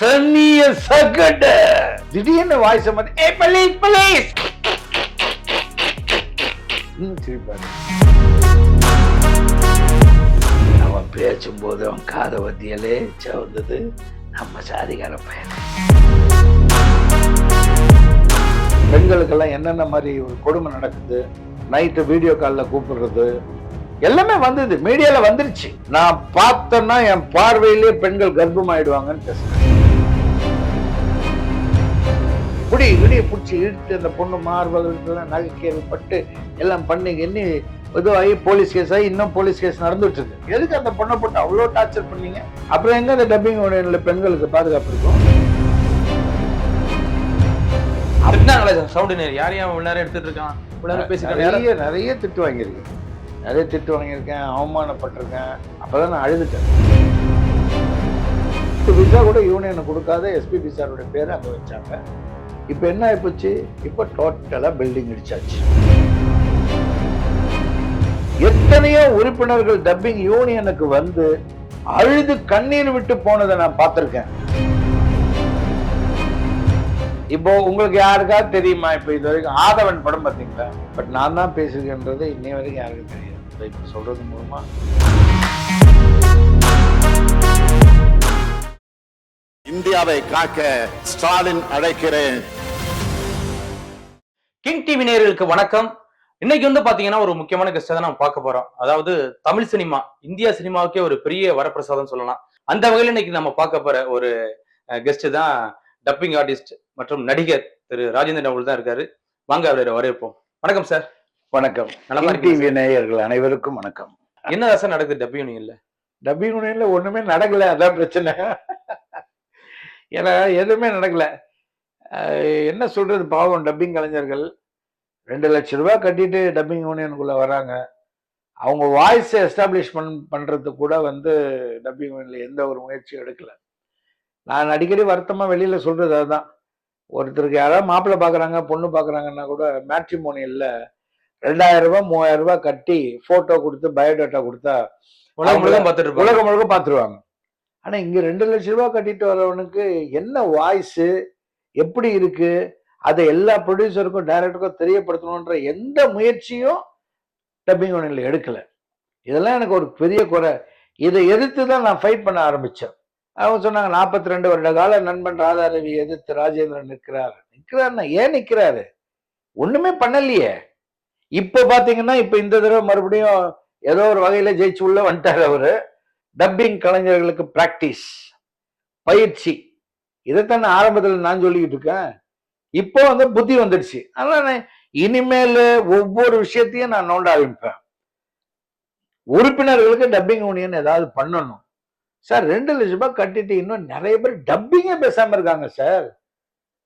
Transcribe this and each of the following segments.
சன்னிய சகட திடீர்னு வாய்ஸ் மாத்தி ஏ பலீஸ் பலீஸ் சிரிப்பாரு. அவன் பேசும்போது அவன் காத வத்தியலே வந்தது நம்ம சாதிகார பையன். பெண்களுக்கெல்லாம் என்னென்ன மாதிரி ஒரு கொடுமை நடக்குது? நைட்டு வீடியோ காலில் கூப்பிடுறது. எல்லாமே வந்தது மீடியால வந்துருச்சு. நான் பார்த்தேன்னா என் பார்வையிலே பெண்கள் கர்ப்பமாயிடுவாங்கன்னு பேசுறேன். குடி குடியை பிடிச்சி இழுத்து அந்த பொண்ணு மார்பகத்துலாம் நகைக்கேறு பட்டு எல்லாம் பண்ணி எண்ணி இதுவாகி போலீஸ் கேஸ் ஆகி இன்னும் போலீஸ் கேஸ் நடந்துட்டு இருக்கு எதுக்கு அந்த பொண்ணை போட்டு அவ்வளோ டார்ச்சர் பண்ணீங்க? அப்புறம் எங்க அந்த டப்பிங் உடையில பெண்களுக்கு பாதுகாப்பு இருக்கும்? திட்டினாங்களே சவுண்டு யார் யார் இவ்வளவு நேரம் எடுத்துட்டு இருக்கான்? பேசிட்டு நிறைய நிறைய திட்டு வாங்கியிருக்கேன் நிறைய திட்டு வாங்கியிருக்கேன். அவமானப்பட்டிருக்கேன். அப்பதான் நான் அழுதுட்டேன். விசா கூட யூனியனை கொடுக்காத எஸ்பிபி சாருடைய பேரை அங்கே வச்சாங்க. இப்போ என்ன ஆயிப்போச்சு? இப்போ டோட்டலாக பில்டிங் இடிச்சாச்சு. எத்தனையோ உறுப்பினர்கள் டப்பிங் யூனியனுக்கு வந்து அழுது கண்ணீர் விட்டு போனதை நான் பார்த்திருக்கேன். இப்போ உங்களுக்கு யாருக்காவது தெரியுமா? இப்போ இது வரைக்கும் ஆதவன் படம் பார்த்தீங்களா? பட் நான் தான் பேசுகிறேன்றது இன்னை வரைக்கும் யாருக்கும் தெரியாது. இப்போ சொல்றது மூலமா. இந்தியாவை காக்க ஸ்டாலின் அழைக்கிறேன். கிங் டிவி நேயர்களுக்கு வணக்கம். இன்னைக்கு வந்து பாத்தீங்கன்னா ஒரு முக்கியமான கெஸ்ட் தான் நம்ம பார்க்க போறோம். அதாவது தமிழ் சினிமா இந்தியா சினிமாவுக்கே ஒரு பெரிய வரப்பிரசாதம் சொல்லலாம். அந்த வகையில் இன்னைக்கு நம்ம பார்க்க போற ஒரு கெஸ்ட் தான் டப்பிங் ஆர்டிஸ்ட் மற்றும் நடிகர் திரு ராஜேந்திரன் அவர்கள் தான் இருக்காரு. வாங்க அவரை வரவேற்போம். வணக்கம் சார் வணக்கம். நலமா டிவி நேயர்கள் அனைவருக்கும் வணக்கம். என்ன சார் நடக்குது டப்பிங் இல்ல டப்பிங் யூனியன்ல ஒண்ணுமே நடக்கல அதான் பிரச்சனை. ஏன்னா எதுவுமே நடக்கல. என்ன சொல்றது பாவம் டப்பிங் கலைஞர்கள். ரெண்டு லட்சம் ரூபாய் கட்டிட்டு டப்பிங் யூனியனுக்குள்ள வராங்க. அவங்க வாய்ஸை எஸ்டாப்ளிஷ் பண் பண்றதுக்கு கூட வந்து டப்பிங் யூனியன்ல எந்த ஒரு முயற்சியும் எடுக்கல. நான் அடிக்கடி வருத்தமா வெளியில சொல்றது அதுதான். ஒருத்தருக்கு யாராவது மாப்பிள்ளை பாக்குறாங்க பொண்ணு பாக்குறாங்கன்னா கூட மேட்ரிமோனியல்ல ரெண்டாயிரம் ரூபாய் மூவாயிரம் ரூபாய் கட்டி போட்டோ கொடுத்து பயோடேட்டா கொடுத்தா உலகம் முழுக்க பார்த்துட்டு உலகம் முழுக்க பார்த்துருவாங்க. ஆனா இங்க ரெண்டு லட்சம் ரூபாய் கட்டிட்டு வரவனுக்கு என்ன வாய்ஸ் எப்படி இருக்கு? அதை எல்லா ப்ரொடியூசருக்கும் டைரக்டருக்கும் தெரியப்படுத்தணுன்ற எந்த முயற்சியும் டப்பிங் யூனியன்ல எடுக்கலை. இதெல்லாம் எனக்கு ஒரு பெரிய குறை. இதை எதிர்த்து தான் நான் ஃபைட் பண்ண ஆரம்பித்தேன் அவங்க சொன்னாங்க நாற்பத்தி ரெண்டு வருட கால நண்பன் ராதாரவி எதிர்த்து ராஜேந்திரன் நிற்கிறார். நிற்கிறாருன்னா ஏன் நிற்கிறாரு? ஒன்றுமே பண்ணலையே. இப்போ பார்த்தீங்கன்னா இப்போ இந்த தடவை மறுபடியும் ஏதோ ஒரு வகையில் ஜெயிச்சு உள்ள வந்துட்டார் அவர். டப்பிங் கலைஞர்களுக்கு ப்ராக்டிஸ் பயிற்சி. இதைத்தான் ஆரம்பத்தில் நான் சொல்லிக்கிட்டு இருக்கேன். இப்போ வந்து புத்தி வந்துடுச்சு. அதனால இனிமேல் ஒவ்வொரு விஷயத்தையும் நான் நோண்ட ஆரம்பிப்பேன். உறுப்பினர்களுக்கு டப்பிங் யூனியன் ஏதாவது பண்ணணும். சார் ரெண்டு லட்சம் ரூபாய் கட்டிட்டு இன்னும் நிறைய பேர் டப்பிங்கே பேசாம இருக்காங்க சார்.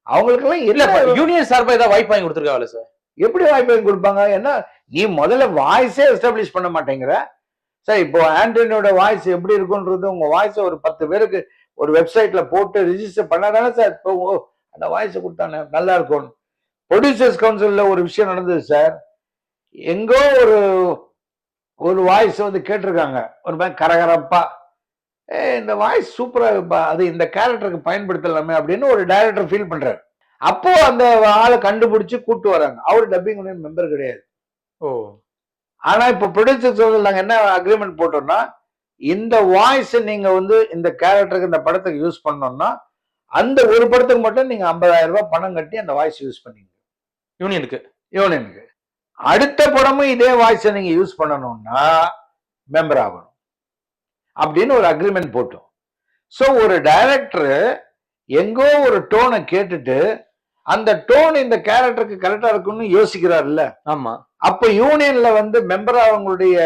அவங்களுக்கெல்லாம் இல்ல யூனியன் சார்பா ஏதாவது வாய்ப்பு வாங்கி கொடுத்துருக்காங்களே சார்? எப்படி வாய்ப்பு வாங்கி கொடுப்பாங்க? ஏன்னா நீ முதல்ல வாய்ஸே எஸ்டாப்ளிஷ் பண்ண மாட்டேங்கிற. சார் இப்போ ஆண்டனியோட வாய்ஸ் எப்படி இருக்குன்றது உங்க வாய்ஸை ஒரு பத்து பேருக்கு ஒரு வெப்சைட்ல போட்டு ரிஜிஸ்டர் பண்ணாதானே சார் அந்த வாய்ஸை கொடுத்தானே? நல்லா இருக்கும். ப்ரொடியூசர்ஸ் கவுன்சில்ல ஒரு விஷயம் நடந்தது சார் எங்கோ ஒரு ஒரு வாய்ஸ் வந்து கேட்டிருக்காங்க. ஒரு மாதிரி கரகரப்பா. ஏ இந்த வாய்ஸ் சூப்பரா இருப்பா அது இந்த கேரக்டருக்கு பயன்படுத்தலாமே அப்படின்னு ஒரு டைரக்டர் ஃபீல் பண்றாரு. அப்போ அந்த ஆளை கண்டுபிடிச்சு கூட்டு வராங்க. அவர் டப்பிங் மெம்பர் கிடையாது. ஓ. ஆனா இப்ப ப்ரொடியூசர்ஸ் நாங்க என்ன அக்ரிமெண்ட் போட்டோம்னா இந்த வாய்ஸ் நீங்க வந்து இந்த கேரக்டருக்கு இந்த படத்துக்கு யூஸ் பண்ணோம்னா அந்த ஒரு படத்துக்கு மட்டும் நீங்க 50000 ரூபாய் பணம் கட்டி அந்த வாய்ஸ் யூஸ் பண்ணீங்க. யூனியனுக்கு. யூனியனுக்கு. அடுத்த படமும் இதே வாய்ஸை நீங்க யூஸ் பண்ணணும்னா மெம்பர் ஆகணும். அப்படின்னு ஒரு அக்ரிமெண்ட் போட்டோம். ஸோ ஒரு டைரக்டர் எங்கோ ஒரு டோனை கேட்டுட்டு அந்த டோன் இந்த கேரக்டருக்கு கரெக்டா இருக்குன்னு யோசிக்கிறாருல்ல? ஆமா. அப்ப யூனியன்ல வந்து மெம்பர் அவங்களுடைய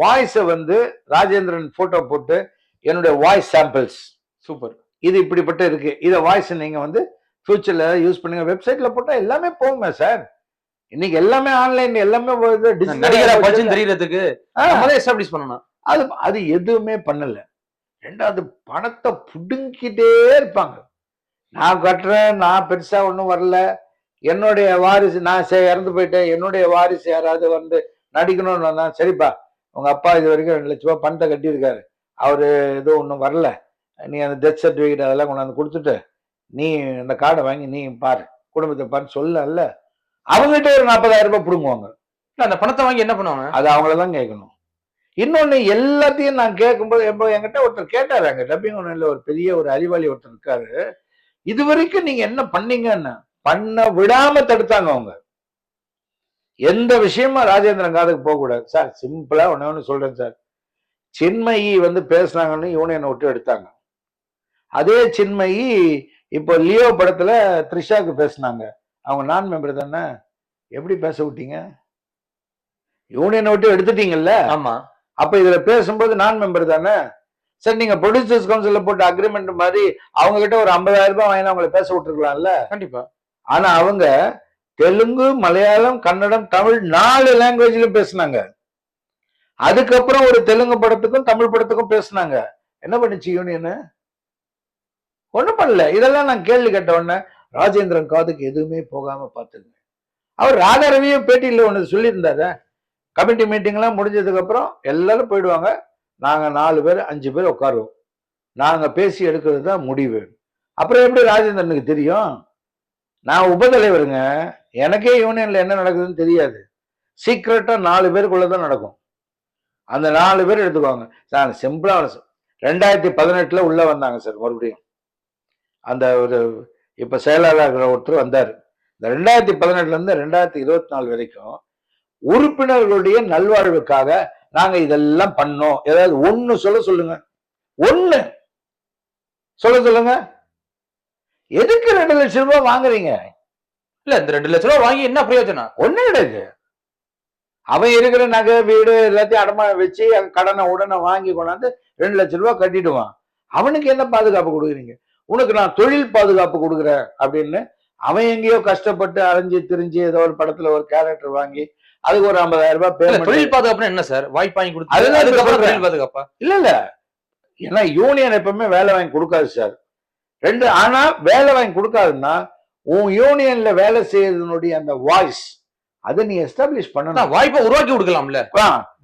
வாய்ஸை வந்து ராஜேந்திரன் போட்டோ போட்டு என்னுடைய வாய்ஸ் சாம்பிள்ஸ் சூப்பர் இது இப்படிப்பட்ட இருக்கு. இத வாய்ஸ் நீங்க வந்து ஃபியூச்சர்ல யூஸ் பண்ணுங்க. வெப்சைட்ல போட்டா எல்லாமே போகுமே சார் இன்னைக்கு எல்லாமே ஆன்லைன் எல்லாமே நடிகரா. பச்சுன்னு தெரியறதுக்கு எஸ்டாப்ளிஷ் பண்ணணும். அது அது எதுவுமே பண்ணல. ரெண்டாவது பணத்தை புடுங்கிட்டே இருப்பாங்க. நான் கட்டுறேன் நான் பெருசா ஒன்றும் வரல. என்னுடைய வாரிசு நான் இறந்து போயிட்டேன். என்னுடைய வாரிசு யாராவது வந்து நடிக்கணும்னு வந்தா சரிப்பா. உங்க அப்பா இது வரைக்கும் ரெண்டு லட்ச ரூபாய் பணத்தை கட்டியிருக்காரு. அவரு எதுவும் ஒன்றும் வரல. நீ அந்த டெத் சர்டிஃபிகேட் அதெல்லாம் கொண்டாந்து கொடுத்துட்டு நீ அந்த கார்டை வாங்கி நீ பாரு. குடும்பத்தை பாரு சொல்லல. அவங்ககிட்ட ஒரு நாற்பதாயிரம் ரூபாய் பிடுங்குவாங்க. இல்ல அந்த பணத்தை வாங்கி என்ன பண்ணுவாங்க? அது அவங்கள தான் கேட்கணும் இன்னொன்னு எல்லாத்தையும் நான் கேட்கும்போது எப்போ என்கிட்ட ஒருத்தர் கேட்டாரு அங்க டப்பிங் ஒன்றில் ஒரு பெரிய ஒரு அறிவாளி ஒருத்தர் இருக்காரு. இது வரைக்கும் நீங்க என்ன பண்ணீங்கன்னு பண்ண விடாம தடுத்தாங்க அவங்க. எந்த விஷயமா ராஜேந்திரன் காதுக்கு போக கூடாது சார் சிம்பிளா ஒண்ணு ஒண்ணு சொல்றேன் சார். சின்மயி வந்து பேசுனாங்கன்னு யூனியனை விட்டு எடுத்தாங்க. அதே சின்மயி இப்போ லியோ படத்துல த்ரிஷாக்கு பேசுனாங்க. அவங்க நான் மெம்பர் தானே? எப்படி பேச விட்டீங்க? யூனியனை விட்டு எடுத்துட்டீங்கல்ல? ஆமா. அப்ப இதுல பேசும்போது நான் மெம்பர் தானே? சரி நீங்க ப்ரொடியூசர்ஸ் கவுன்சில்ல போட்ட அக்ரிமெண்ட் மாதிரி அவங்க கிட்ட ஒரு 50000 ரூபாய் வாங்கி அவங்கள பேச விட்டுருக்கலாம்ல? கண்டிப்பா. ஆனா அவங்க தெலுங்கு மலையாளம் கன்னடம் தமிழ் நாலு லாங்குவேஜ்லயும் பேசுனாங்க. அதுக்கப்புறம் ஒரு தெலுங்கு படத்துக்கும் தமிழ் படத்துக்கும் பேசுனாங்க. என்ன பண்ணுச்சு யூனியனு ஒன்றும் பண்ணல. இதெல்லாம் நான் கேள்வி கேட்ட உடனே ராஜேந்திரன் காதுக்கு எதுவுமே போகாம பார்த்துங்க. அவர் ராதாரவியும் பேட்டியில் ஒன்று சொல்லியிருந்தாரு. கமிட்டி மீட்டிங்லாம் முடிஞ்சதுக்கு அப்புறம் எல்லாரும் போயிடுவாங்க. நாங்கள் நாலு பேர் அஞ்சு பேர் உட்காருவோம். நாங்கள் பேசி எடுக்கிறது தான் முடிவு. அப்புறம் எப்படி ராஜேந்திரனுக்கு தெரியும்? நான் உபதலைவருங்க. எனக்கே யூனியன்ல என்ன நடக்குதுன்னு தெரியாது. சீக்கிரட்டா நாலு பேருக்குள்ள தான் நடக்கும். அந்த நாலு பேர் எடுத்துக்குவாங்க. சார் சிம்பிளா ரெண்டாயிரத்தி பதினெட்டுல உள்ள வந்தாங்க சார் மறுபடியும். அந்த ஒரு இப்ப செயலாளர் ஒருத்தர் வந்தார். இந்த ரெண்டாயிரத்தி பதினெட்டுல இருந்து ரெண்டாயிரத்தி இருபத்தி நாலு வரைக்கும் உறுப்பினர்களுடைய நல்வாழ்வுக்காக நாங்க இதெல்லாம் பண்ணோம். ஏதாவது ஒண்ணு சொல்ல சொல்லுங்க. ஒண்ணு. சொல்ல சொல்லுங்க. எதுக்கு ரெண்டு லட்சம் ரூபாய் வாங்குறீங்க? இல்ல இந்த ரெண்டு லட்ச ரூபாய் வாங்கி என்ன பிரயோஜனம்? ஒண்ணு கிடையாது அவன் இருக்கிற நகை வீடு எல்லாத்தையும் அடமானம் வச்சு கடனை உடனே வாங்கி கொண்டாந்து ரெண்டு லட்சம் ரூபாய் கட்டிடுவான். அவனுக்கு என்ன பாதுகாப்பு கொடுக்குறீங்க? உனக்கு நான் தொழில் பாதுகாப்பு கொடுக்குறேன் அப்படின்னு அவன் எங்கேயோ கஷ்டப்பட்டு அலைஞ்சு திரிஞ்சு ஏதோ ஒரு படத்துல ஒரு கேரக்டர் வாங்கி அதுக்கு ஒரு 50000 ரூபாய் பேமெண்ட் தொழில் பாதுகாப்புனா என்ன சார்? வாய்ப்பு வாங்கி கொடுத்து அதுதான் அதுக்கப்புறம். தொழில் பாதுகாப்பா? இல்ல இல்ல. ஏன்னா யூனியன் எப்பவுமே வேலை வாங்கி கொடுக்காது சார். ரெண்டு ஆனா வேலை வாங்கி கொடுக்காதுன்னா உன் யூனியன்ல வேலை செய்யறதுனுடைய அந்த வாய்ஸ் அதை நீ எஸ்டாப்ளிஷ் பண்ணணும். வாய்ப்பை உருவாக்கி கொடுக்கலாம்ல.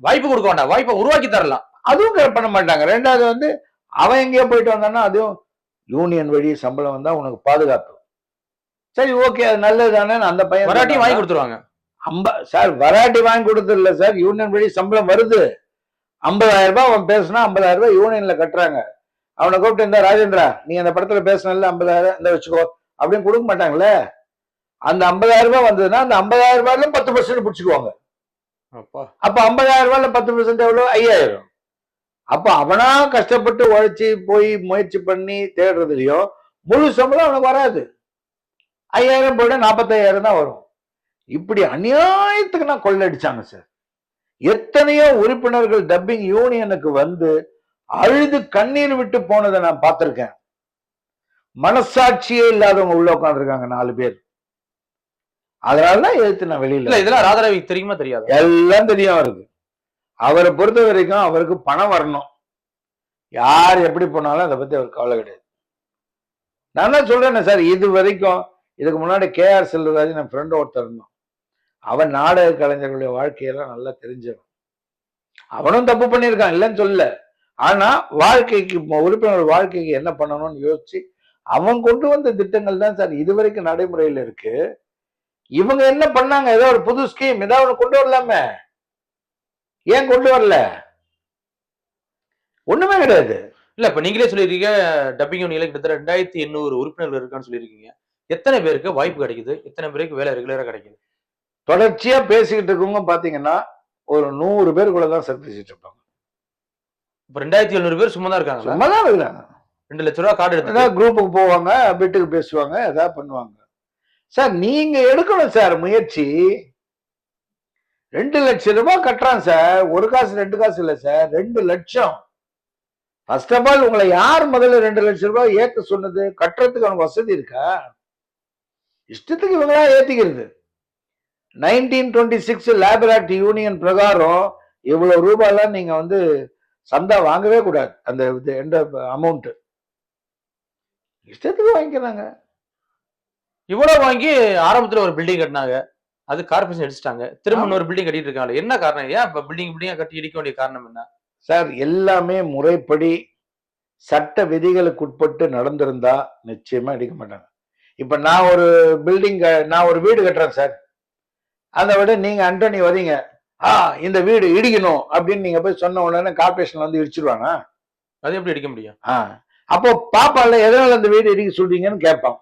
வாய்ப்பு கொடுக்க வேண்டாம். வாய்ப்பை உருவாக்கி தரலாம். அதுவும் பண்ண மாட்டாங்க. ரெண்டாவது வந்து அவன் எங்கேயோ போயிட்டு வந்தான்னா அதுவும் யூனியன் வழி சம்பளம் வந்தா உனக்கு பாதுகாப்பு. சரி ஓகே அது நல்லது தானே அந்த பையன் வராட்டியும் வாங்கி கொடுத்துருவாங்க. அம்ப சார் வராட்டி வாங்கி கொடுத்தது இல்ல சார். யூனியன் வழி சம்பளம் வருது. 50000 ரூபாய் அவன் பேசுனா 50000 ரூபாய் யூனியன்ல கட்டுறாங்க. அவனை கூப்பிட்டு இந்த ராஜேந்திரா நீ அந்த படத்துல பேசினல 50000 இந்த வச்சுக்கோ. அப்படின்னு கொடுக்க மாட்டாங்களே அந்த 50000 ரூபாய் வந்ததுன்னா அந்த 50000 ரூபாய்ல பத்து பர்சன்ட் பிடிச்சுக்குவாங்க. அப்பா. அப்ப 50000 ரூபாய்ல பத்து பர்சன்ட் எவ்வளவு? ஐயாயிரம். அப்ப அவனா கஷ்டப்பட்டு உழைச்சி போய் முயற்சி பண்ணி தேடுறதுலயும் முழு சம்பளம் அவனுக்கு வராது. ஐயாயிரம் போயிட நாற்பத்தாயிரம் தான் வரும். இப்படி அநியாயத்துக்கு நான் கொள்ளடிச்சாங்க சார் எத்தனையோ உறுப்பினர்கள் டப்பிங் யூனியனுக்கு வந்து அழுது கண்ணீர் விட்டு போனதை நான் பார்த்திருக்கேன். மனசாட்சியே இல்லாதவங்க உள்ள உட்காந்துருக்காங்க நாலு பேர். அதனாலதான் எதிர்த்து நான் வெளியில இதெல்லாம் ராதாரவிக்கு தெரியுமா தெரியாது? எல்லாம் தெரியும் அவருக்கு. அவரை பொறுத்த வரைக்கும் அவருக்கு பணம் வரணும். யார் எப்படி போனாலும் அதை பத்தி அவர் கவலை கிடையாது. நான் தான் சொல்றேனே சார் இது வரைக்கும் இதுக்கு முன்னாடி கே ஆர் செல்வராஜ் என் ஃப்ரெண்ட் ஒருத்தர் இருந்தான். அவன் நாடக கலைஞர்களுடைய வாழ்க்கையெல்லாம் நல்லா தெரிஞ்சவன். அவனும் தப்பு பண்ணியிருக்கான் இல்லைன்னு சொல்லல. ஆனா வாழ்க்கைக்கு உறுப்பினர் வாழ்க்கைக்கு என்ன பண்ணணும்னு யோசிச்சு அவன் கொண்டு வந்த திட்டங்கள் தான் சார் இது வரைக்கும் நடைமுறையில் இருக்கு. இவங்க என்ன பண்ணாங்க? ஏதோ ஒரு புது ஸ்கீம் ஏதாவது ஒண்ணு கொண்டு வரலாமே. ஏன் கொண்டு வரல? ஒண்ணுமே கிடையாது. இல்ல இப்ப நீங்களே சொல்லிருக்கீங்க டப்பிங் யூனியன்ல கிட்டத்தட்ட ரெண்டாயிரத்தி எண்ணூறு உறுப்பினர்கள் இருக்கான்னு சொல்லியிருக்கீங்க. எத்தனை பேருக்கு வாய்ப்பு கிடைக்குது? எத்தனை பேருக்கு வேலை ரெகுலரா கிடைக்குது? தொடர்ச்சியா பேசிக்கிட்டு இருக்கவங்க பாத்தீங்கன்னா ஒரு நூறு பேருக்குள்ள தான் சந்திச்சுட்டு இருப்பாங்க. இப்ப ரெண்டாயிரத்தி எழுநூறு பேர் சும்மா தான் இருக்காங்க சும்மா தான் இருக்கிறாங்க. ரெண்டு லட்ச ரூபா கார்டு எடுத்து குரூப்புக்கு போவாங்க வீட்டுக்கு பேசுவாங்க ஏதாவது பண்ணுவாங்க. சார் நீங்க எடுக்கணும் சார் முயற்சி. ரெண்டு லட்சம் ரூபாய் கட்டுறான் சார். ஒரு காசு ரெண்டு காசு இல்லை சார். ரெண்டு லட்சம். ஃபர்ஸ்ட் ஆஃப் ஆல் உங்களை யார் முதல்ல ரெண்டு லட்சம் ரூபாய் ஏத்த சொன்னது? கட்டுறதுக்கு அவனுக்கு வசதி இருக்கா? இஷ்டத்துக்கு இவங்களா ஏத்திக்கிறது. நைன்டீன் டுவெண்ட்டி சிக்ஸ் லேபராட்டி யூனியன் பிரகாரம் இவ்வளவு ரூபாயெல்லாம் நீங்க வந்து சந்தா வாங்கவே கூடாது. அந்த இது அமௌண்ட்டு இஷ்டத்துக்கு வாங்கிக்கிறாங்க இவ்வளவு வாங்கி ஆரம்பத்துல ஒரு பில்டிங் கட்டினாங்க. அது கார்பரேஷன் அடிச்சிட்டாங்க. திரும்ப இன்னொரு பில்டிங் கட்டிட்டு இருக்காங்க என்ன காரணம்? ஏன் இப்ப பில்டிங் பில்டிங்கா கட்டி இடிக்க வேண்டிய காரணம் என்ன? சார் எல்லாமே முறைப்படி சட்ட விதிகளுக்கு உட்பட்டு நடந்திருந்தா நிச்சயமா இடிக்க மாட்டாங்க. இப்ப நான் ஒரு பில்டிங் நான் ஒரு வீடு கட்டுறேன் சார் அதை விட நீங்க அண்டோனி வரீங்க ஆ இந்த வீடு இடிக்கணும் அப்படின்னு நீங்க போய் சொன்ன உடனே கார்பரேஷன் வந்து இடிச்சிருவாங்க அது எப்படி அடிக்க முடியும்? ஆ. அப்போ பாப்பால எதனால அந்த வீடு இடிக்க சொல்றீங்கன்னு கேட்பான்.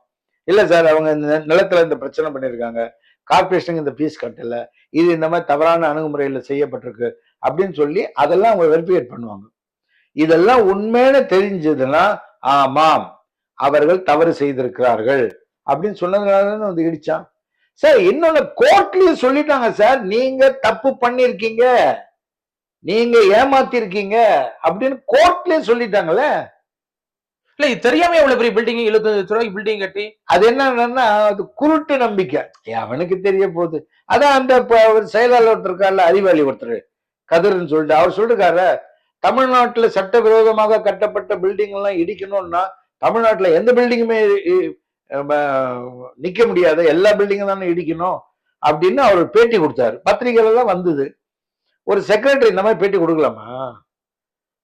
இல்ல சார் அவங்க இந்த நிலத்துல இந்த பிரச்சனை பண்ணியிருக்காங்க கார்பரேஷனுக்கு இந்த ஃபீஸ் கட்டல. இது இந்த மாதிரி தவறான அணுகுமுறையில செய்யப்பட்டிருக்கு அப்படின்னு சொல்லி அதெல்லாம் அவங்க வெரிஃபிகேட் பண்ணுவாங்க. இதெல்லாம் உண்மையான தெரிஞ்சதுன்னா ஆமாம் அவர்கள் தவறு செய்திருக்கிறார்கள் அப்படின்னு சொன்னதுனால வந்து இடிச்சான். சார் இன்னொன்னு கோர்ட்லயும் சொல்லிட்டாங்க சார் நீங்க தப்பு பண்ணிருக்கீங்க. நீங்க ஏமாத்திருக்கீங்க அப்படின்னு கோர்ட்லயும் சொல்லிட்டாங்களே. இல்ல இது தெரியாம எவ்வளவு பெரிய பில்டிங் எழுபத்தஞ்சு லட்ச ரூபாய்க்கு பில்டிங் கட்டி அது என்னன்னா அது குருட்டு நம்பிக்கை. அவனுக்கு தெரிய போகுது. அதான் அந்த இப்ப ஒரு செயலாளர் ஒருத்தர் இருக்கார்ல அறிவாளி ஒருத்தர் கதிர்னு சொல்லிட்டு. அவர் சொல்லிருக்காரு தமிழ்நாட்டுல சட்டவிரோதமாக கட்டப்பட்ட பில்டிங் எல்லாம் இடிக்கணும்னா தமிழ்நாட்டுல எந்த பில்டிங்குமே நிக்க முடியாது. எல்லா பில்டிங்கும் தானே இடிக்கணும் அப்படின்னு அவர் பேட்டி கொடுத்தாரு. பத்திரிகையில தான் வந்தது. ஒரு செக்ரட்டரி இந்த மாதிரி பேட்டி கொடுக்கலாமா?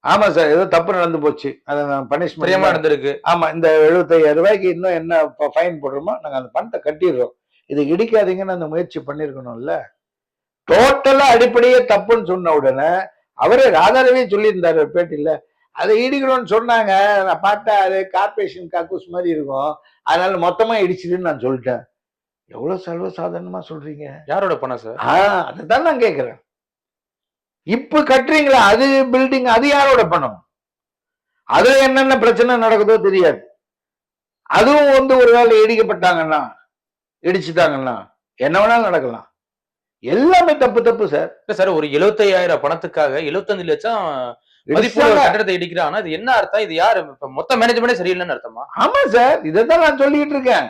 ஆமா சார் ஏதோ தப்பு நடந்து போச்சு. அதை நான் பனிஷ்மெண்ட் நடந்திருக்கு. ஆமா இந்த 75000 ரூபாய்க்கு இன்னும் என்ன ஃபைன் போடுறோமோ நாங்க அந்த பணத்தை கட்டிடுறோம். இது இடிக்காதீங்கன்னு அந்த முயற்சி பண்ணிருக்கணும்ல. டோட்டலா அடிப்படையே தப்புன்னு சொன்ன உடனே அவரே ராதாரவே சொல்லியிருந்தாரு பேட்டியில. அதை இடிக்கணும்னு சொன்னாங்க. நான் பார்த்தா அது கார்பரேஷன் காக்கூஸ் மாதிரி இருக்கும். அதனால மொத்தமா இடிச்சிடுன்னு நான் சொல்லிட்டேன். எவ்வளவு சர்வ சாதாரணமா சொல்றீங்க? யாரோட பணம் சார்? ஆஹ் அதுதான் நான் கேக்குறேன். இப்ப கட்டுறீங்களா? அது பில்டிங் அது யாரோட பணம்? அதுல என்னென்ன பிரச்சனை நடக்குதோ தெரியாது. அதுவும் வந்து ஒருவேளை இடிக்கப்பட்டாங்கன்னா இடிச்சுட்டாங்கன்னா என்ன வேணாலும் நடக்கலாம். எல்லாமே தப்பு தப்பு சார் இல்ல சார் ஒரு 75000 பணத்துக்காக 75 லட்சம் ஒரு இடிச்சாங்க. கட்டடத்தை இடிக்கிறாங்கன்னா இது என்ன அர்த்தம்? இது யாரு? இப்ப மொத்த மேனேஜ்மெண்டே சரியில்லைன்னு அர்த்தமா? ஆமா சார் இதைத்தான் நான் சொல்லிட்டு இருக்கேன்.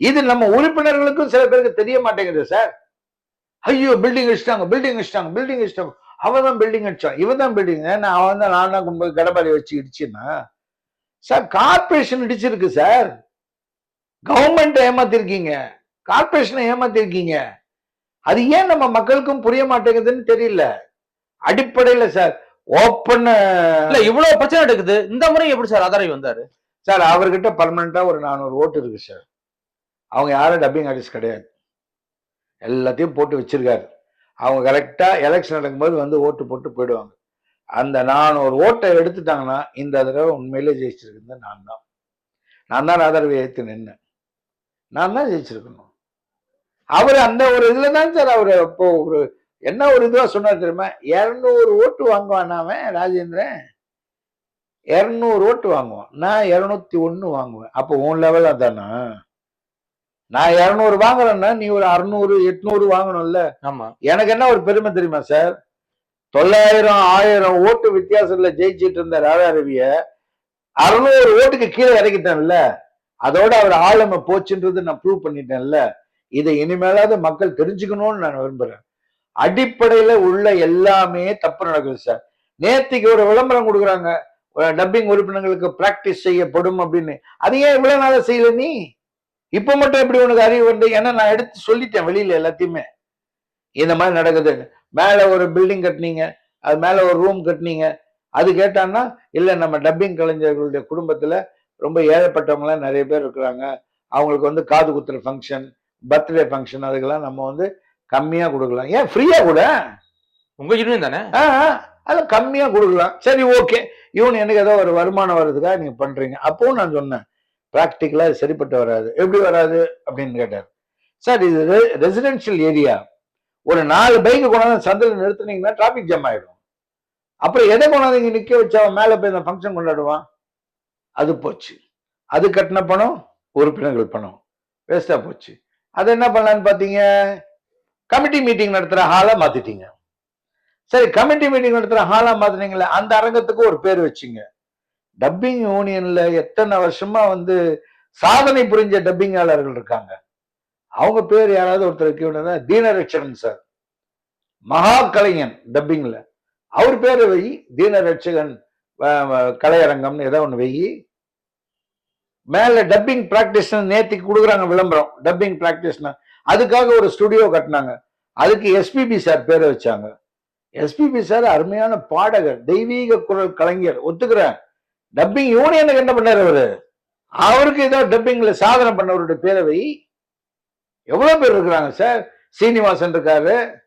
இது நம்ம உறுப்பினர்களுக்கும் சில பேருக்கு தெரிய மாட்டேங்குது சார் ஐயோ பில்டிங் அடிச்சிட்டாங்க பில்டிங் அடிச்சிட்டாங்க பில்டிங் அடிச்சிட்டாங்க அவன் தான் பில்டிங் அடிச்சான். இவன் தான் பில்டிங் நான் அவன் தான் நான் கொண்டு போய் கடப்பாரி வச்சு இடிச்சுன்னா. சார் கார்பரேஷன் இடிச்சிருக்கு சார். கவர்மெண்ட் ஏமாத்திருக்கீங்க. கார்பரேஷனை ஏமாத்திருக்கீங்க. அது ஏன் நம்ம மக்களுக்கும் புரிய மாட்டேங்குதுன்னு தெரியல. அடிப்படையில சார் ஓப்பன் இல்ல இவ்வளவு பிரச்சனை நடக்குது. இந்த முறை எப்படி சார் ஆதாரம் வந்தாரு? சார் அவர்கிட்ட பர்மனண்டா ஒரு நானூறு ஓட்டு இருக்கு சார். அவங்க யாரும் டப்பிங் ஆர்டிஸ்ட் கிடையாது. எல்லாத்தையும் போட்டு வச்சிருக்காரு. அவங்க கரெக்டாக எலெக்ஷன் நடக்கும்போது வந்து ஓட்டு போட்டு போயிடுவாங்க. அந்த நானூறு ஓட்டை எடுத்துட்டாங்கன்னா இந்த தடவை உண்மையிலே ஜெயிச்சிருக்கிறது நான் தான். நான் தான் ஆதரவை ஏற்று நின்னேன். நான் தான் ஜெயிச்சிருக்கணும். அவர் அந்த ஒரு இதில் தான் சார் அவர் இப்போ ஒரு என்ன ஒரு இதுவாக சொன்னார் தெரியுமா? இரநூறு ஓட்டு வாங்குவான் அவன் ராஜேந்திரன். இரநூறு ஓட்டு வாங்குவான். நான் இரநூத்தி ஒன்று வாங்குவேன். அப்போ உன் லெவலாக அதானா? நான் இரநூறு வாங்குறேன்னா நீ ஒரு அறுநூறு எட்நூறு வாங்கணும்ல. ஆமா. எனக்கு என்ன ஒரு பெருமை தெரியுமா சார்? தொள்ளாயிரம் ஆயிரம் ஓட்டு வித்தியாசத்துல ஜெயிச்சிட்டு இருந்த ராதாரவிய அறுநூறு ஓட்டுக்கு கீழே இறக்கிட்டேன்ல. அதோட அவர் ஆளுமை போச்சுன்றது நான் ப்ரூவ் பண்ணிட்டேன்ல. இதை இனிமேலாவது மக்கள் தெரிஞ்சுக்கணும்னு நான் விரும்புறேன். அடிப்படையில உள்ள எல்லாமே தப்பு நடக்குது சார். நேத்திக்கு ஒரு விளம்பரம் கொடுக்குறாங்க. டப்பிங் உறுப்பினர்களுக்கு பிராக்டிஸ் செய்யப்படும் அப்படின்னு. அது ஏன் இவ்வளவு நாளா செய்யல நீ? இப்ப மட்டும் எப்படி உனக்கு அறிவு வந்து ஏன்னா நான் எடுத்து சொல்லிட்டேன் வெளியில எல்லாத்தையுமே. இந்த மாதிரி நடக்குது. மேல ஒரு பில்டிங் கட்டினீங்க. அது மேல ஒரு ரூம் கட்டினீங்க. அது கேட்டான்னா இல்ல நம்ம டப்பிங் கலைஞர்களுடைய குடும்பத்துல ரொம்ப ஏழைப்பட்டவங்களாம் நிறைய பேர் இருக்கிறாங்க. அவங்களுக்கு வந்து காது குத்துற ஃபங்க்ஷன் பர்த்டே ஃபங்க்ஷன் அதுக்கெல்லாம் நம்ம வந்து கம்மியா கொடுக்கலாம். ஏன்? ஃப்ரீயா கூட. உங்க யூனியன் தானே? அதெல்லாம் கம்மியா கொடுக்கலாம். சரி ஓகே இவன் எனக்கு ஏதோ ஒரு வருமானம் வர்றதுக்காக நீங்க பண்றீங்க. அப்பவும் நான் சொன்னேன். ப்ராக்டிக்கலாக சரிப்பட்டு வராது. எப்படி வராது? அப்படின்னு கேட்டார். சார் இது ரெசிடென்ஷியல் ஏரியா ஒரு நாலு பைக்கு கொண்டாந்து சந்தில் நிறுத்துனீங்கன்னா டிராஃபிக் ஜாம் ஆகிடும் அப்புறம் எதை கொண்டாந்து இங்கே நிற்க வச்சு அவன் போய் இந்த ஃபங்க்ஷன் கொண்டாடுவான்? அது போச்சு. அது கட்டின பணம் உறுப்பினர்கள் பணம். வேஸ்ட்டாக போச்சு. அதை என்ன பண்ணலான்னு பார்த்தீங்க? கமிட்டி மீட்டிங் நடத்துகிற ஹாலை மாற்றிட்டீங்க சரி கமிட்டி மீட்டிங் நடத்துகிற ஹாலாக மாற்றினீங்களே அந்த அரங்கத்துக்கு ஒரு பேர் வச்சுங்க. டப்பிங் யூனியன்ல எத்தனை வருஷமா வந்து சாதனை புரிஞ்ச டப்பிங்காளர்கள் இருக்காங்க. அவங்க பேர் யாராவது ஒருத்தர் வைக்க தீனரட்சகன் சார் மகா கலைஞன் டப்பிங்ல அவர் பேர் வை தீனரட்சகன் கலையரங்கம்னு ஏதோ ஒன்று வை. மேல டப்பிங் பிராக்டிஸ் நேத்திக்கு கொடுக்குறாங்க விளம்பரம். டப்பிங் பிராக்டிஸ்னா அதுக்காக ஒரு ஸ்டுடியோ கட்டினாங்க. அதுக்கு எஸ்பிபி சார் பேரை வச்சாங்க. எஸ்பிபி சார் அருமையான பாடகர் தெய்வீக குரல் கலைஞர். ஒத்துக்கிறேன். டப்பிங் யூனியனுக்கு என்ன பண்ணாரு அவரு? அவருக்கு ஏதோ டப்பிங்ல சாதனை பண்ணவருடைய பேரவை. எவ்வளவு பேர் இருக்கிறாங்க சார் சீனிவாசன் இருக்காரு.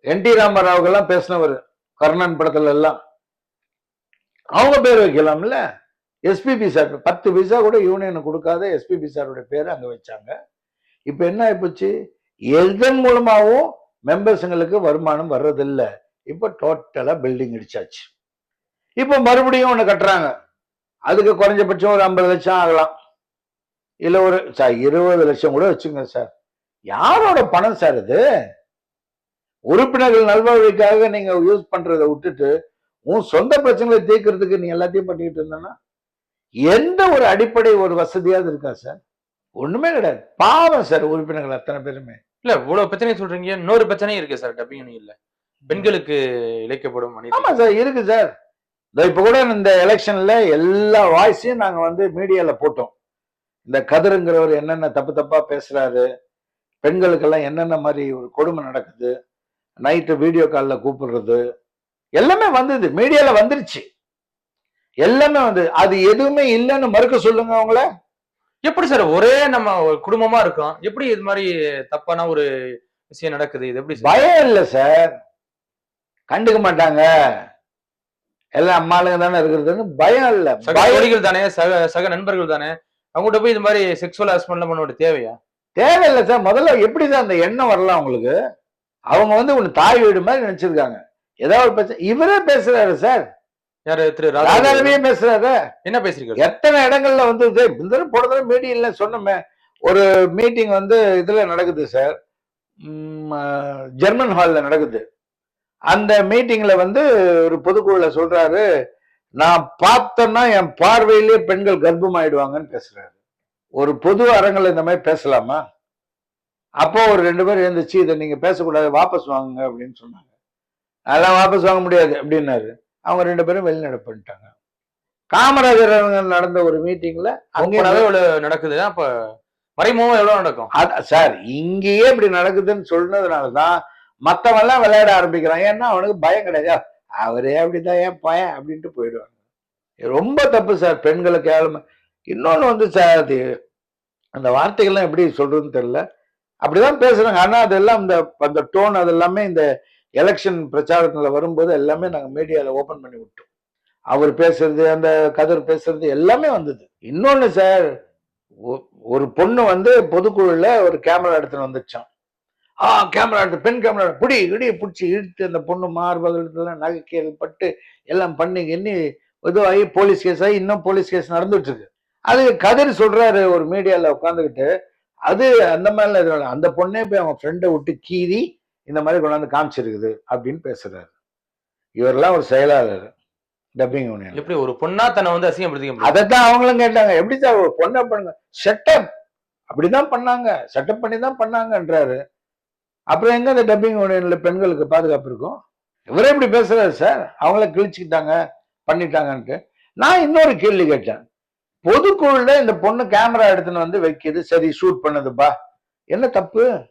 என் டி ராமராவுக்கெல்லாம் பேசினவர் கர்ணன் படத்துல எல்லாம். அவங்க பேர் வைக்கலாம்ல? எஸ்பிபி சார் பத்து பைசா கூட யூனியன் கொடுக்காத எஸ்பிபி சாருடைய பேர் அங்க வச்சாங்க. இப்ப என்ன ஆயிப்போச்சு? எதன் மூலமாகவும் மெம்பர்ஸுங்களுக்கு வருமானம் வர்றதில்லை. இப்போ டோட்டலாக பில்டிங் இடிச்சாச்சு. இப்போ மறுபடியும் ஒன்று கட்டுறாங்க. அதுக்கு குறைஞ்சபட்சம் ஒரு ஐம்பது லட்சம் ஆகலாம். இல்ல ஒரு சார் இருபது லட்சம் கூட வச்சுங்க சார். யாரோட பணம் சார் இது? உறுப்பினர்கள் நல்வாழ்வுக்காக நீங்க யூஸ் பண்றதை விட்டுட்டு உன் சொந்த பிரச்சனைகளை தீர்க்கறதுக்கு நீ எல்லாத்தையும் பண்ணிட்டு இருந்தனா எந்த ஒரு அடிப்படை ஒரு வசதியாவது இருக்கா சார்? ஒண்ணுமே கிடையாது. பாவம் சார் உறுப்பினர்கள் அத்தனை பேருமே. இல்ல இவ்வளவு பிரச்சனை சொல்றீங்க. இன்னொரு பிரச்சனையும் இருக்கு சார் டப்பிங் யூனியன்ல. பெண்களுக்கு இழைக்கப்படும் ஆமா சார் இருக்கு சார். இப்ப கூட இந்த எலெக்ஷன்ல எல்லா வாய்ஸையும் நாங்க வந்து மீடியால போட்டோம். இந்த கதிருங்கிறவர் என்னென்ன தப்பு தப்பா பேசுறாரு பெண்களுக்கெல்லாம் என்னென்ன மாதிரி ஒரு கொடுமை நடக்குது நைட்டு வீடியோ காலில் கூப்பிடுறது எல்லாமே வந்தது மீடியால வந்துருச்சு. எல்லாமே வந்து அது எதுவுமே இல்லைன்னு மறுக்க சொல்லுங்க அவங்கள. எப்படி சார் ஒரே நம்ம குடும்பமா இருக்கோம் எப்படி இது மாதிரி தப்பான ஒரு விஷயம் நடக்குது இது எப்படி பயம் இல்லை சார். கண்டுக்க மாட்டாங்க. எல்லாம் அம்மாளுங்க தானே இருக்கிறதுன்னு பயம் இல்லை. தோழிகள் தானே சக சக நண்பர்கள் தானே? அவங்ககிட்ட போய் இது மாதிரி செக்ஷுவல் ஹராஸ்மெண்ட்லாம் பண்ண வேண்டிய தேவையா? தேவையில்லை சார். முதல்ல எப்படி தான் அந்த எண்ணம் வரலாம் அவங்களுக்கு? அவங்க வந்து ஒண்ணு தாய் வீடு மாதிரி நினைச்சிருக்காங்க. ஏதாவது பிரச்சனை இவரே பேசுறாரு சார். யாரு? திரு ராதா ராதாரவியே பேசுறாரு. என்ன பேசுறீங்க எத்தனை இடங்கள்ல வந்து இந்த தடவை போன தடவை மீட்டிங்ல சொன்னோமே. ஒரு மீட்டிங் வந்து இதுல நடக்குது சார். ஜெர்மன் ஹால்ல நடக்குது. அந்த மீட்டிங்ல வந்து ஒரு பொதுக்குழுல சொல்றாரு நான் பார்த்தேன்னா என் பார்வையிலே பெண்கள் கர்ப்பமாயிடுவாங்கன்னு பேசுறாரு. ஒரு பொது அரங்கில் இந்த மாதிரி பேசலாமா? அப்போ ஒரு ரெண்டு பேர் எழுந்துச்சு இதை நீங்க பேசக்கூடாது வாபஸ் வாங்குங்க அப்படின்னு சொன்னாங்க. அதெல்லாம் வாபஸ் வாங்க முடியாது அப்படின்னாரு. அவங்க ரெண்டு பேரும் வெளிநடப்பு பண்ணிட்டாங்க. காமராஜர் நடந்த ஒரு மீட்டிங்ல அங்கே இவ்வளவு நடக்குது. அப்ப மறைமுகமா எவ்வளவு நடக்கும்? சார் இங்கேயே இப்படி நடக்குதுன்னு சொன்னதுனாலதான் மற்றவெல்லாம் விளையாட ஆரம்பிக்கிறான். ஏன்னா அவனுக்கு பயம் கிடையாது. அவரே அப்படிதான் ஏன் பயம் அப்படின்ட்டு போயிடுவாங்க. ரொம்ப தப்பு சார். பெண்களுக்கு ஏழ்மை இன்னொன்று வந்து சார் அது அந்த வார்த்தைகள்லாம் எப்படி சொல்றதுன்னு தெரியல. அப்படிதான் பேசுறாங்க. ஆனால் அதெல்லாம் இந்த அந்த டோன் அது எல்லாமே இந்த எலெக்ஷன் பிரச்சாரத்தில் வரும்போது எல்லாமே நாங்கள் மீடியாவில் ஓப்பன் பண்ணி விட்டோம். அவர் பேசுறது அந்த கதர் பேசுறது எல்லாமே வந்தது. இன்னொன்று சார் ஒ- ஒரு பொண்ணு வந்து பொதுக்குழுல ஒரு கேமரா எடுத்துன்னு வந்துச்சான் ஆ கேமரா எடுத்து பெண் கேமரா பிடி இடி பிடிச்சி இழுத்து அந்த பொண்ணு மார்பகத்துலாம் நகைக்கீழ் பட்டு எல்லாம் பண்ணி எண்ணி இதுவாகி போலீஸ் கேஸ் ஆகி இன்னும் போலீஸ் கேஸ் நடந்துட்டு இருக்கு அது கதிர் சொல்றாரு ஒரு மீடியால உட்காந்துக்கிட்டு அது அந்த மாதிரிலாம். அந்த பொண்ணே போய் அவங்க ஃப்ரெண்டை விட்டு கீறி இந்த மாதிரி கொண்டாந்து காமிச்சிருக்குது அப்படின்னு பேசுறாரு. இவரெல்லாம் ஒரு செயலாளர் டப்பிங் யூனியன் எப்படி ஒரு பொண்ணா தன்னை வந்து அசிங்கப்படுத்திக்க முடியும்? அதைத்தான் அவங்களும் கேட்டாங்க. எப்படி சார் ஒரு பொண்ணை பண்ணுங்க? செட்டப் அப்படிதான் பண்ணாங்க. செட்டப் பண்ணி தான் பண்ணாங்கன்றாரு. அப்புறம் எங்க இந்த டப்பிங் யூனியன்ல பெண்களுக்கு பாதுகாப்பு இருக்கும்? இவரே இப்படி பேசுறாரு சார். அவங்கள கிழிச்சுக்கிட்டாங்க பண்ணிட்டாங்கன்ட்டு. நான் இன்னொரு கேள்வி கேட்டேன். பொதுக்குழுல இந்த பொண்ணு கேமரா எடுத்துன்னு வந்து வைக்குது. சரி ஷூட் பண்ணுதுப்பா. என்ன தப்பு?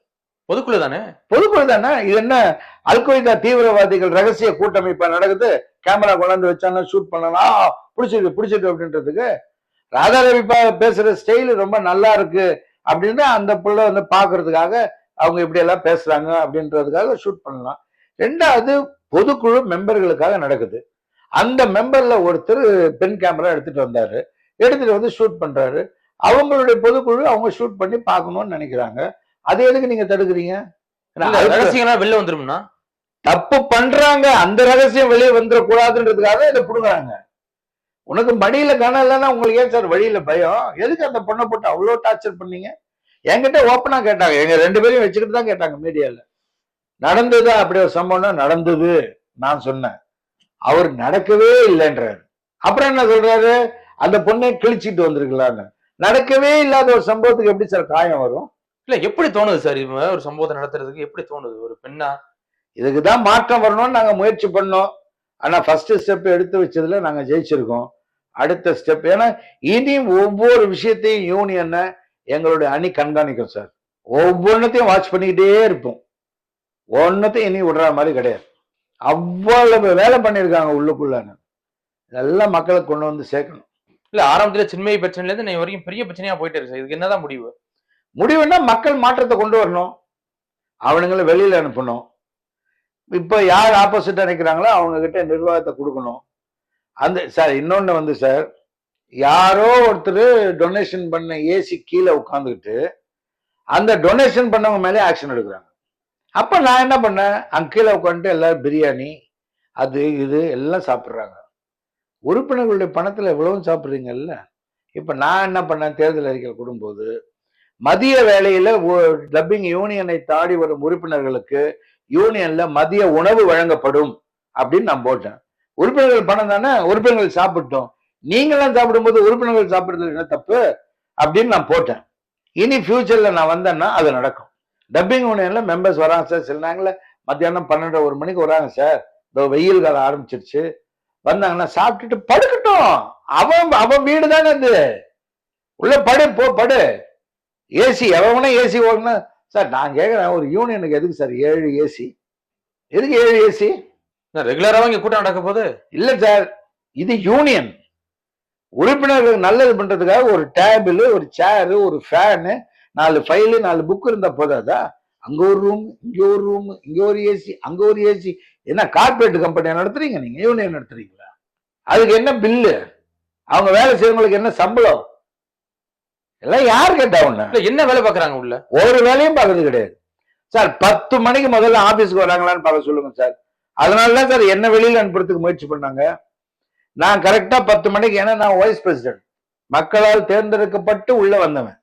பொதுக்குழு தானே? பொதுக்குழு தானே? இது என்ன அல்கொய்தா தீவிரவாதிகள் ரகசிய கூட்டமைப்பா நடக்குது? கேமரா கொண்டாந்து வச்சாங்க ஷூட் பண்ணலாம் பிடிச்சிருக்கு பிடிச்சிருக்கு அப்படின்றதுக்கு. ராதாரவி பா- பேசுற ஸ்டைல் ரொம்ப நல்லா இருக்கு. அப்படின்னு அந்த புள்ள வந்து பாக்குறதுக்காக அவங்க இப்படி எல்லாம் பேசுறாங்க அப்படின்றதுக்காக ஷூட் பண்ணலாம். ரெண்டாவது பொதுக்குழு மெம்பர்களுக்காக நடக்குது. அந்த மெம்பர்ல ஒருத்தர் பெண் கேமரா எடுத்துட்டு வந்தாரு. எடுத்துட்டு வந்து ஷூட் பண்றாரு. அவங்களுடைய பொதுக்குழு அவங்க ஷூட் பண்ணி பார்க்கணும்னு நினைக்கிறாங்க. அது எதுக்கு நீங்க தடுக்கிறீங்க? ரகசியங்களா வெளில வந்துரும்னா? தப்பு பண்றாங்க. அந்த ரகசியம் வெளியே வந்துடக்கூடாதுன்றதுக்காக இதை புடுங்குறாங்க. உனக்கு மடியில கணம் இல்லைன்னா உங்களுக்கு ஏன் சார் வழியில பயம்? எதுக்கு அந்த பொண்ணை போட்டு அவ்வளோ டார்ச்சர் பண்ணீங்க? என்கிட்ட ஓப்பனா கேட்டாங்க. எங்க ரெண்டு பேரையும் வச்சுக்கிட்டு தான் கேட்டாங்க மீடியால. நடந்ததா? அப்படி ஒரு சம்பவம்னா நடந்தது. நான் சொன்னேன். அவர் நடக்கவே இல்லைன்றாரு. அப்புறம் என்ன சொல்றாரு? அந்த பொண்ணை கிழிச்சிட்டு வந்திருக்கலான்னு. நடக்கவே இல்லாத ஒரு சம்பவத்துக்கு எப்படி சார் காயம் வரும்? இல்ல எப்படி தோணுது சார் மாதிரி ஒரு சம்பவத்தை நடத்துறதுக்கு எப்படி தோணுது? ஒரு பெண்ணா? இதுக்கு தான் மாற்றம் வரணும்னு நாங்க முயற்சி பண்ணோம். ஆனா ஃபர்ஸ்ட் ஸ்டெப் எடுத்து வச்சதுல நாங்க ஜெயிச்சிருக்கோம். அடுத்த ஸ்டெப் ஏன்னா இனி ஒவ்வொரு விஷயத்தையும் யூனியனை எங்களுடைய அணி கண்காணிக்கும் சார் ஒவ்வொன்றத்தையும் வாட்ச் பண்ணிக்கிட்டே இருப்போம். ஒன்னத்தையும் இனி விடுற மாதிரி கிடையாது. அவ்வளவு வேலை பண்ணியிருக்காங்க உள்ளுக்குள்ள இதெல்லாம் மக்களுக்கு கொண்டு வந்து சேர்க்கணும். இல்ல ஆரம்பத்துல சின்மயி பிரச்சனைல இருந்து இன்னை வரைக்கும் பெரிய பிரச்சனையா போயிட்டு இருக்கு சார் இதுக்கு என்னதான் முடிவு? முடிவுன்னா மக்கள் மாற்றத்தை கொண்டு வரணும். அவனுங்களை வெளியில அனுப்பணும். இப்போ யார் ஆப்போசிட்டா நிற்கிறாங்களோ அவங்க கிட்ட நிர்வாகத்தை கொடுக்கணும். அந்த சார் இன்னொன்னு வந்து சார் யாரோ ஒருத்தர் டொனேஷன் பண்ண ஏசி கீழே உட்காந்துக்கிட்டு அந்த டொனேஷன் பண்ணவங்க மேலே ஆக்ஷன் எடுக்கிறாங்க. அப்போ நான் என்ன பண்ணேன்? அங்க கீழே உட்காந்துட்டு எல்லாரும் பிரியாணி அது இது எல்லாம் சாப்பிட்றாங்க. உறுப்பினர்களுடைய பணத்தில் எவ்வளவும் சாப்பிட்றீங்கல்ல? இப்போ நான் என்ன பண்ணேன்? தேர்தல் அறிக்கையில் கொடுக்கும்போது மதிய வேலையில் டப்பிங் யூனியனை தாடி வரும் உறுப்பினர்களுக்கு யூனியன்ல மதிய உணவு வழங்கப்படும் அப்படின்னு நான் போட்டேன். உறுப்பினர்கள் பணம் தானே? உறுப்பினர்கள் சாப்பிட்டோம். நீங்களாம் சாப்பிடும்போது உறுப்பினர்கள் சாப்பிடுறது என்ன தப்பு? அப்படின்னு நான் போட்டேன். இனி ஃபியூச்சர்ல நான் வந்தேன்னா அது நடக்கும். டப்பிங் யூனியன்ல மெம்பர்ஸ் வராங்க சார் சில நேரங்களில் மத்தியானம் பன்னெண்டு ஒரு மணிக்கு வராங்க சார் இதோ வெயில் காலம் ஆரம்பிச்சிருச்சு. வந்தாங்கன்னா சாப்பிட்டுட்டு படுக்கட்டும். அவன் அவன் வீடு தானே அது. உள்ள படு போ படு. ஏசி எவனா ஏசி ஓடணும் சார் நான் கேட்குறேன் ஒரு யூனியனுக்கு எதுக்கு சார் ஏழு ஏசி எதுக்கு ஏழு ஏசி ரெகுலராவும் இங்க கூட்டம் நடக்க போது இல்ல சார் இது யூனியன் உறுப்பினர்களுக்கு நல்லது பண்றதுக்காக ஒரு டேபிள் ஒரு சேரு ஒரு ஃபேனு நாலு ஃபைலு நாலு புக் இருந்தா போதாதா அங்க ஒரு ரூம் இங்க ஒரு ரூம் இங்க ஒரு ஏசி அங்க ஒரு ஏசி என்ன கார்பரேட் கம்பெனியா நடத்துறீங்க நீங்க? யூனியன் நடத்துறீங்களா? அதுக்கு என்ன பில்லு அவங்க வேலை செய்யறவங்களுக்கு என்ன சம்பளம்? எல்லாம் யார் கேட்டா ஒண்ணு என்ன வேலை பாக்குறாங்க உள்ள? ஒரு வேலையும் பார்க்கறது கிடையாது. சார் பத்து மணிக்கு முதல்ல ஆபீஸ்க்கு வராங்களான்னு பார்க்க சொல்லுங்க சார். அதனால தான் சார் என்ன வெளியில அனுப்புறதுக்கு முயற்சி பண்ணாங்க? நான் கரெக்டா பத்து மணிக்கு ஏன்னா நான் வைஸ் பிரசிடென்ட் மக்களால் தேர்ந்தெடுக்கப்பட்டு உள்ள வந்தவன்.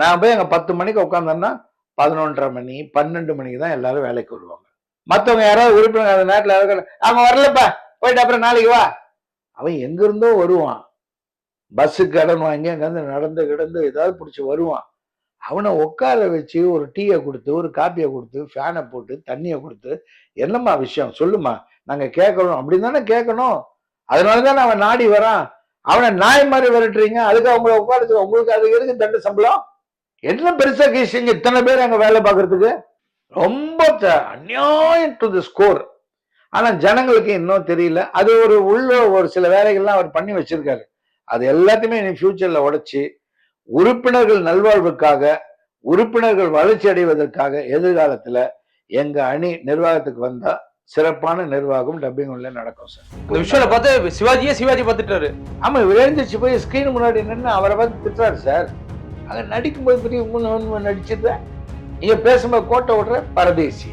நான் போய் அங்கே பத்து மணிக்கு உட்காந்தேன்னா பதினொன்றரை மணி பன்னெண்டு மணிக்கு தான் எல்லாரும் வேலைக்கு வருவாங்க. மற்றவங்க யாராவது உறுப்பினர் அந்த நேரத்தில் யாராவது அவங்க வரலப்பா போயிட்டு அப்புறம் நாளைக்கு வா. அவன் எங்கேருந்தோ வருவான். பஸ்ஸு கடன் வாங்கி அங்கேருந்து நடந்து கிடந்து ஏதாவது பிடிச்சி வருவான். அவனை உட்கார வச்சு ஒரு டீயை கொடுத்து ஒரு காப்பியை கொடுத்து ஃபேனை போட்டு தண்ணியை கொடுத்து என்னம்மா விஷயம்? சொல்லுமா நாங்கள் கேட்கணும். அப்படின்னு தானே கேட்கணும். அதனாலதான் அவன் நாடி வரான். அவனை நாய் மாதிரி விரட்டுறீங்க. அதுக்கு அவங்கள உட்காந்து உங்களுக்கு அதுக்கு எதுக்கு தண்டு சம்பளம்? என்ன பெருசா கேசிங்க இத்தனை பேர் அங்க வேலை பார்க்கறதுக்கு? ரொம்ப அந்நியாயம் அநியாயம் டு தி ஸ்கோர் ஆனா ஜனங்களுக்கு இன்னும் தெரியல. அது ஒரு உள்ள ஒரு சில வேலைகள்லாம் அவர் பண்ணி வச்சிருக்காரு. அது எல்லாத்தையுமே இனி ஃபியூச்சர்ல உடைச்சு உறுப்பினர்கள் நல்வாழ்வுக்காக உறுப்பினர்கள் வளர்ச்சி அடைவதற்காக எதிர்காலத்துல எங்க அணி நிர்வாகத்துக்கு வந்தா சிறப்பான நிர்வாகம் டப்பிங் உள்ள நடக்கும் சார் இந்த விஷயம் பார்த்து சிவாஜியே சிவாஜி பார்த்துட்டாரு. ஆமா இவர் எழுந்திரிச்சு போய் ஸ்கிரீன் முன்னாடி நின்று அவரை பார்த்து திட்டுறாரு சார் அங்க நடிக்கும்போது பெரிய உண்மை நடிச்சிருந்த நீங்க பேசும்போது கோட்டை விடுற பரதேசி.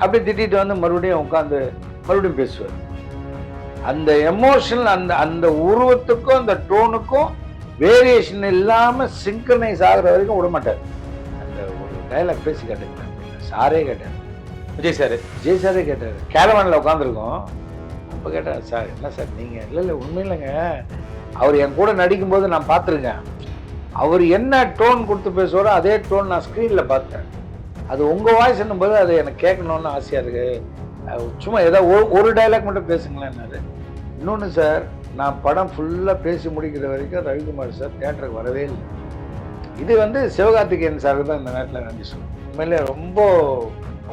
அப்படி திட்டிட்டு வந்து மறுபடியும் உட்காந்து மறுபடியும் பேசுவார். அந்த எமோஷன் அந்த அந்த உருவத்துக்கும் அந்த டோனுக்கும் வேரியேஷன் இல்லாம சிங்க்ரனைஸ் ஆகுற வரைக்கும் விட மாட்டார் அந்த ஒரு டைலாக் பேசி கேட்டுக்கிறேன் சாரே கேட்டார் விஜய் சார். விஜய் சாரே கேட்டார். கேரவானில் உட்காந்துருக்கோம் அப்போ கேட்டார் சார் என்ன சார் நீங்கள் இல்லை இல்லை உண்மையில்லைங்க அவர் என் கூட நடிக்கும்போது நான் பார்த்துருக்கேன் அவர் என்ன டோன் கொடுத்து பேசுவாரோ அதே டோன் நான் ஸ்க்ரீனில் பார்த்தேன். அது உங்கள் வாய்ஸ் என்னும்போது அது எனக்கு கேட்கணுன்னு ஆசையாக இருக்குது சும்மா ஏதோ ஒரு ஒரு டைலாக் மட்டும் பேசுங்களேன்னாரு இன்னொன்று சார் நான் படம் ஃபுல்லாக பேசி முடிக்கிற வரைக்கும் ரவிக்குமார் சார் தேட்டருக்கு வரவே இல்லை. இது வந்து சிவகார்த்திகேயன் சார் தான் இந்த நேரத்தில் நன்றி சொல்லணும். உண்மையிலே ரொம்ப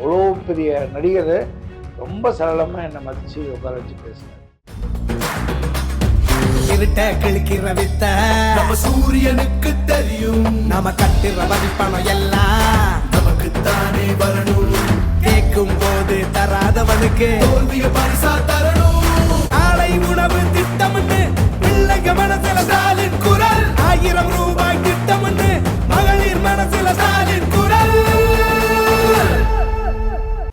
அவ்வளோ பெரிய நடிகர். ரொம்ப சரளமாக என்னை மதித்து உட்கார வச்சு பேசினார் வித்த. நம்ம சூரியனுக்கு தெரியும். நம்ம கட்டுற வரிப்பணம் எல்லாம். நமக்கு தானே வரணும். கேட்கும் போது தராதவனுக்கு தோல்விய பரிசா தரணும். ஆலை உணவு திட்டம்னு பிள்ளைங்க மனசுல ஸ்டாலின் குரல். ஆயிரம் ரூபாய் திட்டம்னு மகளிர் மனசுல ஸ்டாலின்